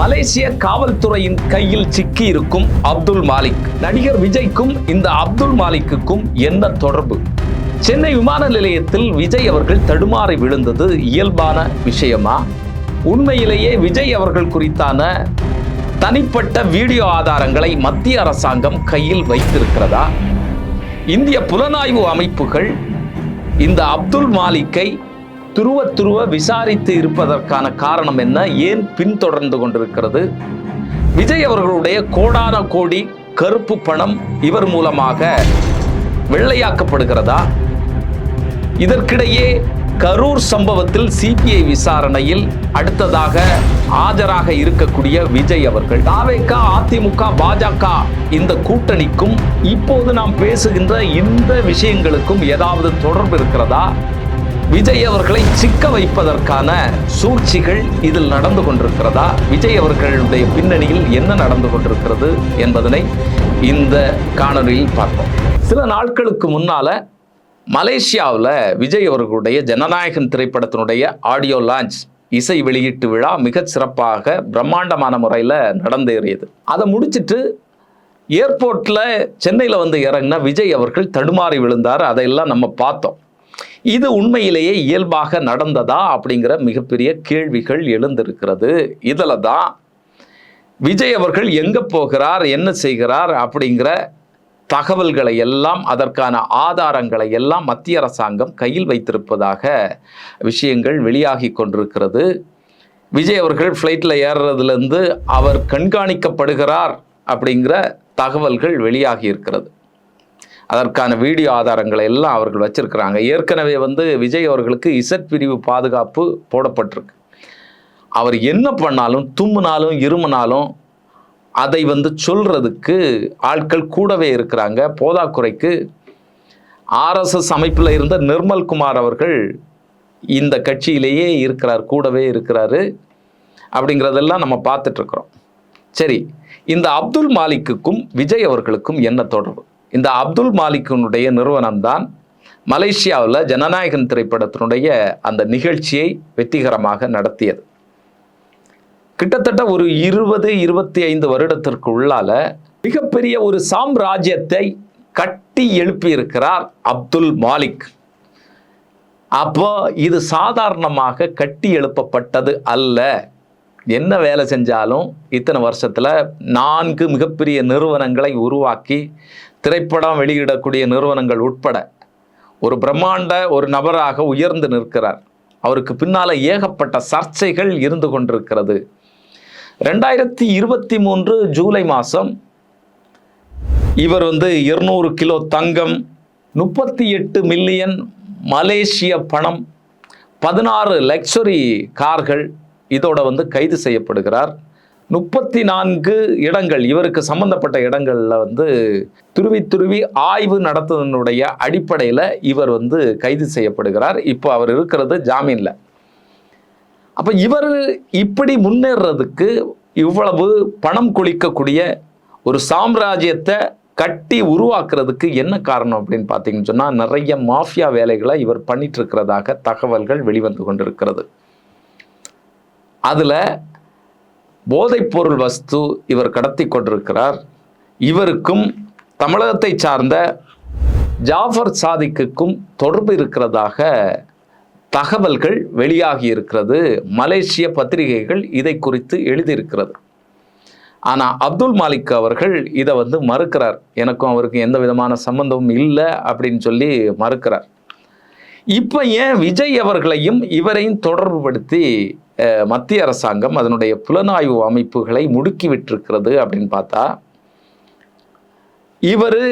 மலேசிய காவல்துறையின் கையில் சிக்கி இருக்கும் அப்துல் மாலிக். நடிகர் விஜய்க்கும் இந்த அப்துல் மாலிக்குக்கும் என்ன தொடர்பு? சென்னை விமான நிலையத்தில் விஜய் அவர்கள் தடுமாறி விழுந்தது இயல்பான விஷயமா? உண்மையிலேயே விஜய் அவர்கள் குறித்தான தனிப்பட்ட வீடியோ ஆதாரங்களை மத்திய அரசாங்கம் கையில் வைத்திருக்கிறதா? இந்திய புலனாய்வு அமைப்புகள் இந்த அப்துல் மாலிக்கை துருவ துருவ விசாரித்து இருப்பதற்கான காரணம் என்ன? ஏன் பின்தொடர்ந்து கொண்டிருக்கிறது? விஜய் அவர்களுடைய கோடான கோடி கருப்பு பணம் இவர் மூலமாக வெள்ளையாக்கப்படுகிறதா? இதற்கிடையே கரூர் சம்பவத்தில் சிபிஐ விசாரணையில் அடுத்ததாக ஆஜராக இருக்கக்கூடிய விஜய் அவர்கள். தாவேகா அதிமுக பாஜக இந்த கூட்டணிக்கும் இப்போது நாம் பேசுகின்ற இந்த விஷயங்களுக்கும் ஏதாவது தொடர்பு இருக்கிறதா? விஜய் அவர்களை சிக்க வைப்பதற்கான சூழ்ச்சிகள் இதில் நடந்து கொண்டிருக்கிறதா? விஜய் அவர்களுடைய பின்னணியில் என்ன நடந்து கொண்டிருக்கிறது என்பதனை இந்த காணொலியில் பார்ப்போம். சில நாட்களுக்கு முன்னால மலேசியாவில் விஜய் அவர்களுடைய ஜனநாயகன் திரைப்படத்தினுடைய ஆடியோ லான்ச் இசை வெளியீட்டு விழா மிகச் சிறப்பாக பிரம்மாண்டமான முறையில் நடந்தேறியது. அதை முடிச்சிட்டு ஏர்போர்ட்டில் சென்னையில் வந்து இறங்கினா விஜய் அவர்கள் தடுமாறி விழுந்தார். அதையெல்லாம் நம்ம பார்த்தோம். இது உண்மையிலேயே இயல்பாக நடந்ததா அப்படிங்கிற மிகப்பெரிய கேள்விகள் எழுந்திருக்கிறது. இதில் தான் விஜய் அவர்கள் எங்கே போகிறார் என்ன செய்கிறார் அப்படிங்கிற தகவல்களை எல்லாம் அதற்கான ஆதாரங்களை எல்லாம் மத்திய அரசாங்கம் கையில் வைத்திருப்பதாக விஷயங்கள் வெளியாகி கொண்டிருக்கிறது. விஜய் அவர்கள் ஃப்ளைட்டில் ஏறுறதுலேருந்து அவர் கண்காணிக்கப்படுகிறார் அப்படிங்கிற தகவல்கள் வெளியாகி இருக்கிறது. அதற்கான வீடியோ ஆதாரங்களை எல்லாம் அவர்கள் வச்சிருக்கிறாங்க. ஏற்கனவே வந்து விஜய் அவர்களுக்கு இசட் பிரிவு பாதுகாப்பு போடப்பட்டிருக்கு. அவர் என்ன பண்ணாலும் தும்முனாலும் இருமுனாலும் அதை வந்து சொல்றதுக்கு ஆட்கள் கூடவே இருக்கிறாங்க. போதாக்குறைக்கு ஆர்எஸ்எஸ் அமைப்பில் இருந்த நிர்மல் குமார் அவர்கள் இந்த கட்சியிலேயே இருக்கிறார் கூடவே இருக்கிறாரு அப்படிங்கிறதெல்லாம் நம்ம பார்த்துட்டு இருக்கிறோம். சரி இந்த அப்துல் மாலிக்குக்கும் விஜய் அவர்களுக்கும் என்ன தொடர்பு? இந்த அப்துல் மாலிக்கினுடைய நிறுவனம் தான் மலேசியாவில் ஜனநாயகன் திரைப்படத்தினுடைய அந்த நிகழ்ச்சியை வெற்றிகரமாக நடத்தியது. கிட்டத்தட்ட ஒரு இருபது இருபத்தி ஐந்து வருடத்திற்கு உள்ளால மிகப்பெரிய ஒரு சாம்ராஜ்யத்தை கட்டி எழுப்பியிருக்கிறார் அப்துல் மாலிக். அப்போ இது சாதாரணமாக கட்டி எழுப்பப்பட்டது அல்ல. என்ன வேலை செஞ்சாலும் இத்தனை வருஷத்தில் நான்கு மிகப்பெரிய நிறுவனங்களை உருவாக்கி திரைப்படம் வெளியிடக்கூடிய நிறுவனங்கள் உட்பட ஒரு பிரம்மாண்ட ஒரு நபராக உயர்ந்து நிற்கிறார். அவருக்கு பின்னால் ஏகப்பட்ட சர்ச்சைகள் இருந்து கொண்டிருக்கிறது. ரெண்டாயிரத்தி இருபத்தி மூன்று ஜூலை மாதம் இவர் வந்து இருநூறு கிலோ தங்கம் முப்பத்தி எட்டு மில்லியன் மலேசிய பணம் பதினாறு லக்ஸரி கார்கள் இதோட வந்து கைது செய்யப்படுகிறார். முப்பத்தி நான்கு இடங்கள் இவருக்கு சம்பந்தப்பட்ட இடங்களில் வந்து துருவி துருவி ஆய்வு நடத்துவதனுடைய அடிப்படையில் இவர் வந்து கைது செய்யப்படுகிறார். இப்போ அவர் இருக்கிறது ஜாமீனில். அப்போ இவர் இப்படி முன்னேறதுக்கு இவ்வளவு பணம் குளிக்கக்கூடிய ஒரு சாம்ராஜ்யத்தை கட்டி உருவாக்குறதுக்கு என்ன காரணம் அப்படின்னு பார்த்தீங்கன்னு சொன்னால் நிறைய மாஃபியா வேலைகளை இவர் பண்ணிட்டு இருக்கிறதாக தகவல்கள் வெளிவந்து கொண்டிருக்கிறது. அதில் போதைப்பொருள் வஸ்து இவர் கடத்தி கொண்டிருக்கிறார். இவருக்கும் தமிழகத்தை சார்ந்த ஜாஃபர் சாதிக்குக்கும் தொடர்பு இருக்கிறதாக தகவல்கள் வெளியாகி இருக்கிறது. மலேசிய பத்திரிகைகள் இதை குறித்து எழுதியிருக்கிறது. ஆனால் அப்துல் மாலிக் அவர்கள் இதை வந்து மறுக்கிறார். எனக்கும் அவருக்கு எந்த விதமான சம்பந்தமும் இல்லை அப்படின்னு சொல்லி மறுக்கிறார். இப்போ ஏன் விஜய் அவர்களையும் இவரையும் தொடர்புபடுத்தி மத்திய அரசாங்கம் அதனுடைய புலனாய்வு அமைப்புகளை முடுக்கி விட்டிருக்கிறது அப்படின்னு பார்த்தா இவர்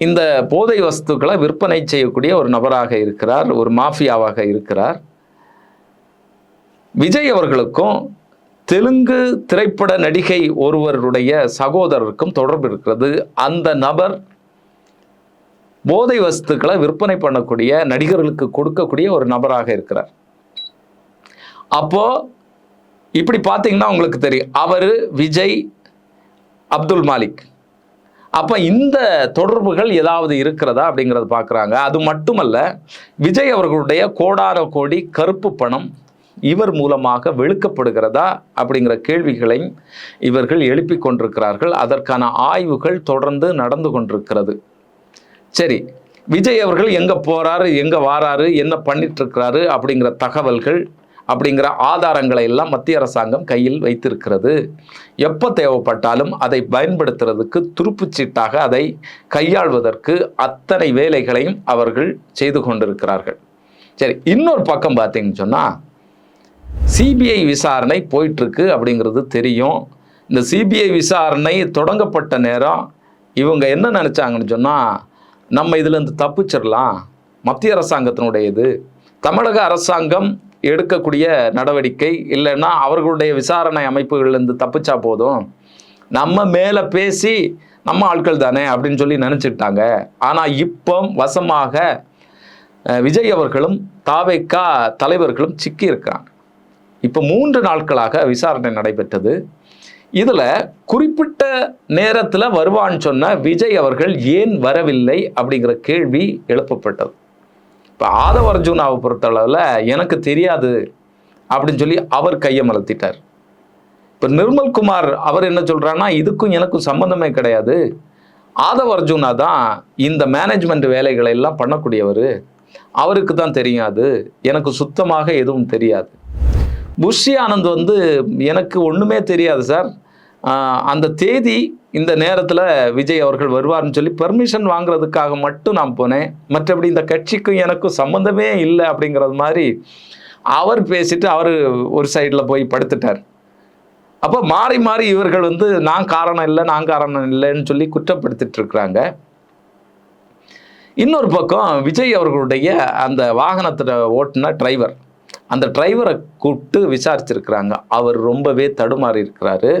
இந்த போதை வஸ்துக்களை விற்பனை செய்யக்கூடிய ஒரு நபராக இருக்கிறார் ஒரு மாஃபியாவாக இருக்கிறார். விஜய் அவர்களுக்கும் தெலுங்கு திரைப்பட நடிகை ஒருவருடைய சகோதரருக்கும் தொடர்பு இருக்கிறது. அந்த நபர் போதை வஸ்துக்களை விற்பனை பண்ணக்கூடிய நடிகர்களுக்கு கொடுக்கக்கூடிய ஒரு நபராக இருக்கிறார். அப்போ இப்படி பார்த்தீங்கன்னா உங்களுக்கு தெரியும். அவர் விஜய் அப்துல் மாலிக். அப்போ இந்த தொடர்புகள் ஏதாவது இருக்கிறதா அப்படிங்கிறத பார்க்குறாங்க. அது மட்டுமல்ல விஜய் அவர்களுடைய கோடான கோடி கருப்பு பணம் இவர் மூலமாக வெளுக்கப்படுகிறதா அப்படிங்கிற கேள்விகளையும் இவர்கள் எழுப்பிக் கொண்டிருக்கிறார்கள். அதற்கான ஆய்வுகள் தொடர்ந்து நடந்து கொண்டிருக்கிறது. சரி விஜய் அவர்கள் எங்கே போகிறாரு எங்கே வாராரு என்ன பண்ணிட்டுருக்கிறாரு அப்படிங்கிற தகவல்கள் அப்படிங்கிற ஆதாரங்களை எல்லாம் மத்திய அரசாங்கம் கையில் வைத்திருக்கிறது. எப்போ தேவைப்பட்டாலும் அதை பயன்படுத்துறதுக்கு துருப்புச்சீட்டாக அதை கையாள்வதற்கு அத்தனை வேலைகளையும் அவர்கள் செய்து கொண்டிருக்கிறார்கள். சரி இன்னொரு பக்கம் பார்த்தீங்கன்னு சொன்னால் சிபிஐ விசாரணை போயிட்டுருக்கு அப்படிங்கிறது தெரியும். இந்த சிபிஐ விசாரணை தொடங்கப்பட்ட நேரம் இவங்க என்ன நினச்சாங்கன்னு சொன்னால் நம்ம இதுலேருந்து தப்பிச்சிடலாம் மத்திய அரசாங்கத்தினுடைய இது தமிழக அரசாங்கம் எடுக்கக்கூடிய நடவடிக்கை இல்லைன்னா அவர்களுடைய விசாரணை அமைப்புகள்லேருந்து தப்பிச்சா போதும். நம்ம மேலே பேசி நம்ம ஆட்கள் தானே அப்படின்னு சொல்லி நினச்சிட்டாங்க ஆனால் இப்போ வசமாக விஜய் அவர்களும் தாவேக்கா தலைவர்களும் சிக்கி இப்போ மூன்று நாட்களாக விசாரணை நடைபெற்றது. இதில் குறிப்பிட்ட நேரத்தில் வருவான்னு சொன்ன விஜய் அவர்கள் ஏன் வரவில்லை அப்படிங்கிற கேள்வி எழுப்பப்பட்டது. இப்போ ஆதவ அர்ஜுனாவை பொறுத்தளவில் எனக்கு தெரியாது அப்படின்னு சொல்லி அவர் கையை மலர்த்திட்டார். இப்போ நிர்மல்குமார் அவர் என்ன சொல்கிறாருன்னா இதுக்கும் எனக்கும் சம்பந்தமே கிடையாது. ஆதவ அர்ஜுனா தான் இந்த மேனேஜ்மெண்ட் வேலைகளை எல்லாம் பண்ணக்கூடியவர். அவருக்கு தான் தெரியும் அது எனக்கு சுத்தமாக எதுவும் தெரியாது. புஷி ஆனந்த் வந்து எனக்கு ஒன்றுமே தெரியாது சார். அந்த தேதி இந்த நேரத்தில் விஜய் அவர்கள் வருவார்னு சொல்லி பெர்மிஷன் வாங்குறதுக்காக மட்டும் நான் போனேன். மற்றபடி இந்த கட்சிக்கும் எனக்கும் சம்மந்தமே இல்லை அப்படிங்கிறது மாதிரி அவர் பேசிட்டு அவர் ஒரு சைடில் போய் படுத்துட்டார். அப்போ மாறி மாறி இவர்கள் வந்து நான் காரணம் இல்லை நான் காரணம் இல்லைன்னு சொல்லி குற்றப்படுத்திட்டு இருக்கிறாங்க. இன்னொரு பக்கம் விஜய் அவர்களுடைய அந்த வாகனத்தில் ஓட்டுன டிரைவர் அந்த டிரைவரை கூப்பிட்டு விசாரிச்சிருக்கிறாங்க. அவர் ரொம்பவே தடுமாறி இருக்கிறாரு.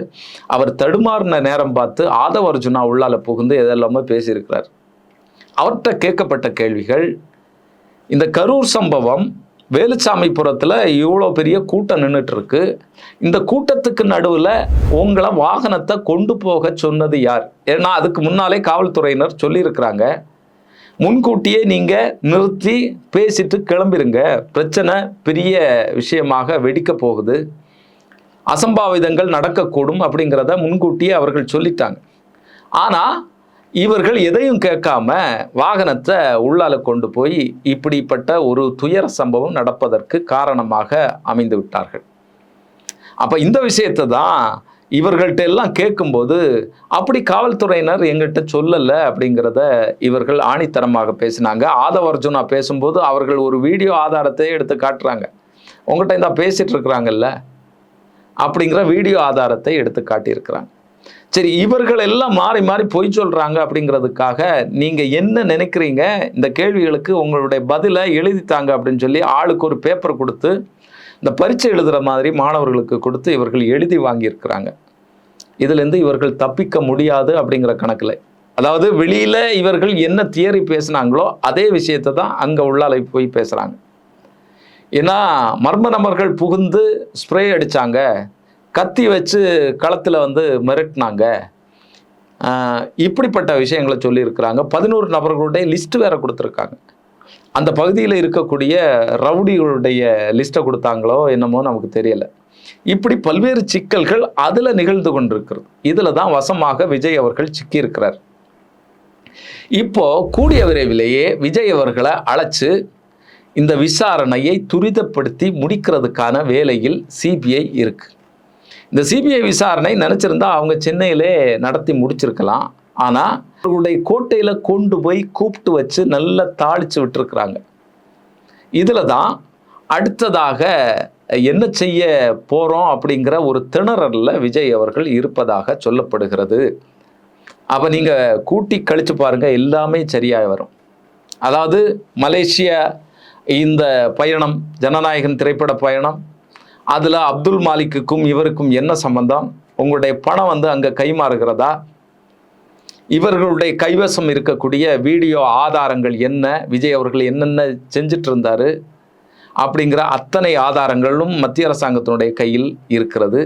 அவர் தடுமாறின நேரம் பார்த்து ஆதவ அர்ஜுனா உள்ளால புகுந்து எதெல்லாமோ பேசியிருக்கிறார். அவர்கிட்ட கேட்கப்பட்ட கேள்விகள் இந்த கரூர் சம்பவம் வேலுச்சாமிபுரத்தில் இவ்வளோ பெரிய கூட்டம் நின்றுட்டுருக்கு இந்த கூட்டத்துக்கு நடுவில் உங்களை வாகனத்தை கொண்டு போக சொன்னது யார்? ஏன்னா அதுக்கு முன்னாலே காவல்துறையினர் சொல்லியிருக்கிறாங்க. முன்கூட்டியே நீங்கள் நிறுத்தி பேசிட்டு கிளம்பிருங்க. பிரச்சனை பெரிய விஷயமாக வெடிக்க போகுது. அசம்பாவிதங்கள் நடக்கக்கூடும் அப்படிங்கிறத முன்கூட்டியே அவர்கள் சொல்லிட்டாங்க. ஆனால் இவர்கள் எதையும் கேட்காம வாகனத்தை உள்ளால கொண்டு போய் இப்படிப்பட்ட ஒரு துயர சம்பவம் நடப்பதற்கு காரணமாக அமைந்து விட்டார்கள். அப்போ இந்த விஷயத்தை தான் இவர்கள்ட்ட எல்லாம் கேட்கும்போது அப்படி காவல்துறையினர் எங்கிட்ட சொல்லலை அப்படிங்கிறத இவர்கள் ஆணித்தரமாக பேசினாங்க. ஆதவர்ஜுனா பேசும்போது அவர்கள் ஒரு வீடியோ ஆதாரத்தை எடுத்து காட்டுறாங்க. உங்கள்கிட்ட இந்த பேசிகிட்டு இருக்கிறாங்கல்ல? அப்படிங்கிற வீடியோ ஆதாரத்தை எடுத்து காட்டியிருக்கிறாங்க. சரி இவர்கள் எல்லாம் மாறி மாறி பொய் சொல்கிறாங்க அப்படிங்கிறதுக்காக நீங்கள் என்ன நினைக்கிறீங்க? இந்த கேள்விகளுக்கு உங்களுடைய பதிலை எழுதித்தாங்க அப்படின்னு சொல்லி ஆளுக்கு ஒரு பேப்பர் கொடுத்து இந்த பரீட்சை எழுதுகிற மாதிரி மாணவர்களுக்கு கொடுத்து இவர்கள் எழுதி வாங்கியிருக்கிறாங்க. இதுலேருந்து இவர்கள் தப்பிக்க முடியாது அப்படிங்கிற கணக்கில். அதாவது வெளியில் இவர்கள் என்ன தியரி பேசுனாங்களோ அதே விஷயத்தை தான் அங்கே உள்ளாலை போய் பேசுகிறாங்க ஏன்னா மர்ம நபர்கள் புகுந்து ஸ்ப்ரே அடித்தாங்க கத்தி வச்சு களத்தில் வந்து மிரட்டினாங்க. இப்படிப்பட்ட விஷயங்களை சொல்லியிருக்கிறாங்க. பதினோரு நபர்களுடைய லிஸ்ட் வேற கொடுத்துருக்காங்க. அந்த பகுதியில் இருக்கக்கூடிய ரவுடிகளுடைய லிஸ்ட்டை கொடுத்தாங்களோ என்னமோ நமக்கு தெரியல. இப்படி பல்வேறு சிக்கல்கள் அதில் நிகழ்ந்து கொண்டிருக்கிறது. இதில் தான் வசமாக விஜய் அவர்கள் சிக்கியிருக்கிறார். இப்போ கூடிய விரைவிலேயே விஜய் அவர்களை அழைச்சு இந்த விசாரணையை துரிதப்படுத்தி முடிக்கிறதுக்கான வேலையில் சிபிஐ இருக்கு. இந்த சிபிஐ விசாரணை நினச்சிருந்தா அவங்க சென்னையிலே நடத்தி முடிச்சிருக்கலாம். ஆனால் அவர்களுடைய கோட்டையில் கொண்டு போய் கூப்பிட்டு வச்சு நல்லா தாளிச்சு விட்டுருக்குறாங்க. இதில் தான் அடுத்ததாக என்ன செய்ய போகிறோம் அப்படிங்கிற ஒரு திணறலில் விஜய் அவர்கள் இருப்பதாக சொல்லப்படுகிறது. அப்போ நீங்கள் கூட்டி கழித்து பாருங்கள் எல்லாமே சரியாக வரும். அதாவது மலேசியா இந்த பயணம் ஜனநாயகன் திரைப்பட பயணம் அதில் அப்துல் மாலிக்குக்கும் இவருக்கும் என்ன சம்பந்தம்? உங்களுடைய பணம் வந்து அங்கே கைமாறுகிறதா? இவர்களுடைய கைவசம் இருக்கக்கூடிய வீடியோ ஆதாரங்கள் என்ன? விஜய் அவர்கள் என்னென்ன செஞ்சிட்டு இருந்தாரு? அப்படிங்கிற அத்தனை ஆதாரங்களும் மத்திய அரசாங்கத்தினுடைய கையில் இருக்கிறது.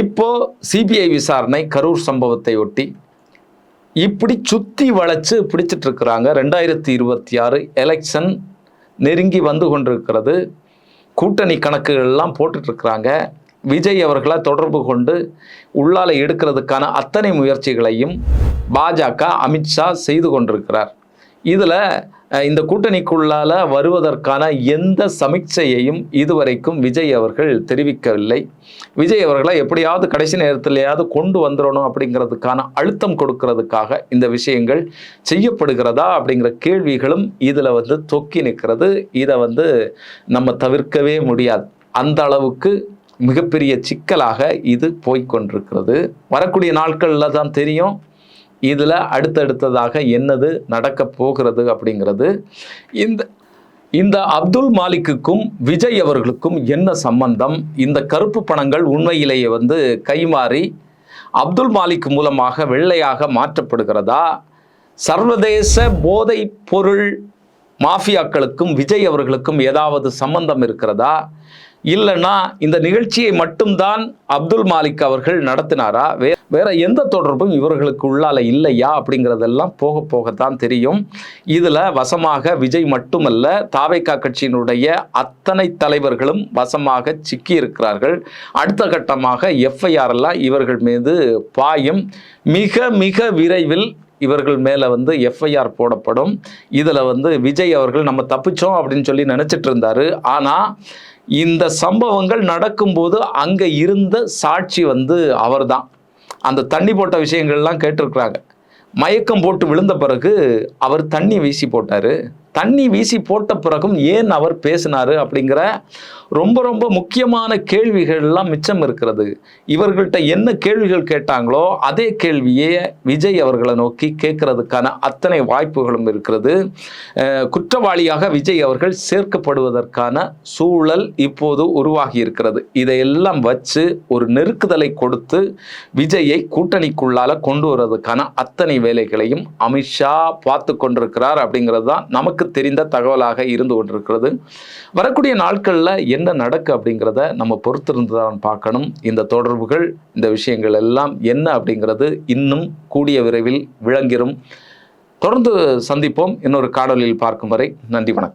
இப்போ சிபிஐ விசாரணை கரூர் சம்பவத்தை ஒட்டி இப்படி சுத்தி வளைச்சு பிடிச்சிட்டு இருக்கிறாங்க ரெண்டாயிரத்தி இருபத்தி ஆறு எலெக்ஷன் நெருங்கி வந்து கொண்டிருக்கிறது. கூட்டணி கணக்குகள்லாம் போட்டுட்டு இருக்கிறாங்க விஜய் அவர்களை தொடர்பு கொண்டு உள்ளால எடுக்கிறதுக்கான அத்தனை முயற்சிகளையும் பாஜக அமித்ஷா செய்து கொண்டிருக்கிறார். இதில் இந்த கூட்டணிக்குள்ளால வருவதற்கான எந்த சமீட்சையையும் இதுவரைக்கும் விஜய் அவர்கள் தெரிவிக்கவில்லை. விஜய் அவர்களை எப்படியாவது கடைசி நேரத்திலேயாவது கொண்டு வந்துடணும் அப்படிங்கிறதுக்கான அழுத்தம் கொடுக்கறதுக்காக இந்த விஷயங்கள் செய்யப்படுகிறதா அப்படிங்கிற கேள்விகளும் இதில் வந்து தொக்கி நிற்கிறது. இதை வந்து நம்ம தவிர்க்கவே முடியாது. அந்த அளவுக்கு மிகப்பெரிய சிக்கலாக இது போய்க்கொண்டிருக்கிறது வரக்கூடிய நாட்களில் தான் தெரியும். இதில் அடுத்தடுத்ததாக என்னது நடக்க போகிறது அப்படிங்கிறது. இந்த இந்த அப்துல் மாலிக்குக்கும் விஜய் அவர்களுக்கும் என்ன சம்பந்தம்? இந்த கருப்பு பணங்கள் உண்மையிலேயே வந்து கைமாறி அப்துல் மாலிக் மூலமாக வெள்ளையாக மாற்றப்படுகிறதா? சர்வதேச போதை பொருள் மாஃபியாக்களுக்கும் விஜய் அவர்களுக்கும் ஏதாவது சம்பந்தம் இருக்கிறதா? இல்லைன்னா இந்த நிகழ்ச்சியை மட்டும்தான் அப்துல் மாலிக் அவர்கள் நடத்தினாரா? வே வேற எந்த தொடர்பும் இவர்களுக்கு உள்ளால இல்லையா? அப்படிங்கிறதெல்லாம் போக போகத்தான் தெரியும். இதில் வசமாக விஜய் மட்டுமல்ல தாவைக்கா கட்சியினுடைய அத்தனை தலைவர்களும் வசமாக சிக்கி இருக்கிறார்கள் அடுத்த கட்டமாக எஃப்ஐஆர் எல்லாம் இவர்கள் மீது பாயும். மிக மிக விரைவில் இவர்கள் மேலே வந்து எஃப்ஐஆர் போடப்படும். இதில் வந்து விஜய் அவர்கள் நம்ம தப்பிச்சோம் அப்படின்னு சொல்லி நினச்சிட்டு இருந்தாரு. ஆனால் இந்த சம்பவங்கள் நடக்கும்போது அங்கே இருந்த சாட்சி வந்து அவர் தான் அந்த தண்ணி போட்ட விஷயங்கள்லாம் கேட்டிருக்கிறாங்க. மயக்கம் போட்டு விழுந்த பிறகு அவர் தண்ணி வீசி போட்டார். தண்ணி வீசி போட்ட பிறகும் ஏன் அவர் பேசினாரு அப்படிங்கிற ரொம்ப ரொம்ப முக்கியமான கேள்விகள்லாம் மிச்சம் இருக்கிறது. இவர்கள்ட்ட என்ன கேள்விகள் கேட்டாங்களோ அதே கேள்வியே விஜய் அவர்களை நோக்கி கேட்கறதுக்கான அத்தனை வாய்ப்புகளும் இருக்கிறது. குற்றவாளியாக விஜய் அவர்கள் சேர்க்கப்படுவதற்கான சூழல் இப்போது உருவாகி இருக்கிறது. இதையெல்லாம் வச்சு ஒரு நெருக்குதலை கொடுத்து விஜயை கூட்டணிக்குள்ளால கொண்டு வர்றதுக்கான அத்தனை வேலைகளையும் அமித்ஷா பார்த்து கொண்டிருக்கிறார் அப்படிங்கிறது தான் நமக்கு தெரிந்த தகவலாக இருந்து கொண்டிருக்கிறது. வரக்கூடிய நாட்களில் என்ன நடக்கு அப்படிங்கிறத நம்ம பொறுத்திருந்து தான் பார்க்கணும். இந்த தொடர்புகள் இந்த விஷயங்கள் எல்லாம் என்ன அப்படிங்கிறது இன்னும் கூடிய விரைவில் விளங்கிரும். தொடர்ந்து சந்திப்போம். இன்னொரு காணொலியில் பார்க்கும் வரை நன்றி வணக்கம்.